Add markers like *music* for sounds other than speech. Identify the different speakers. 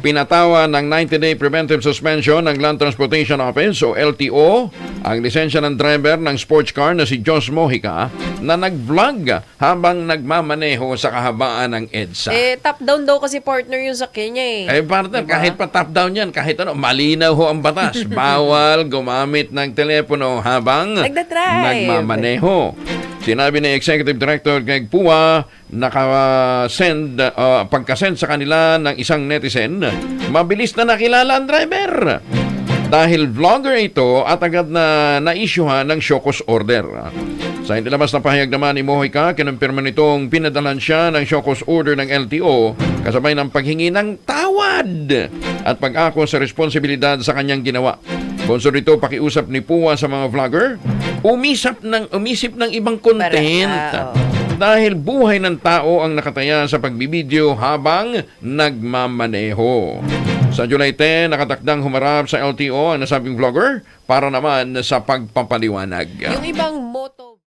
Speaker 1: pinatawa ng 90-day preventive suspension ng Land Transportation Office o LTO ang lisensya ng driver ng sports car na si Jos Mojica na nag-vlog habang nagmamaneho sa kahabaan ng EDSA.
Speaker 2: Eh, top down daw kasi partner yung sa Kenya eh.
Speaker 1: Eh, partner,
Speaker 2: Diba?
Speaker 1: kahit pa top down yan, kahit ano, malinaw ho ang batas. *laughs* Bawal gumamit ng telepono habang
Speaker 2: Nagdadrive.
Speaker 1: nagmamaneho. Sinabi ni Executive Director Greg Pua, naka-send, uh, pagka-send sa kanila ng isang netizen, mabilis na nakilala ang driver. Dahil vlogger ito at agad na na-issuehan ng Shokos order. Sa inilabas na pahayag naman ni Mojica, kinumpirma nitong pinadalan siya ng Shokos order ng LTO kasabay ng paghingi ng tawad at pag-ako sa responsibilidad sa kanyang ginawa. Sponsor nito pakiusap ni Puwa sa mga vlogger, umisap ng umisip ng ibang content.
Speaker 2: Para- ah, oo.
Speaker 1: Dahil buhay ng tao ang nakataya sa pagbibideo habang nagmamaneho. Sa July 10, nakatakdang humarap sa LTO ang nasabing vlogger para naman sa pagpapaliwanag.
Speaker 2: Yung ibang moto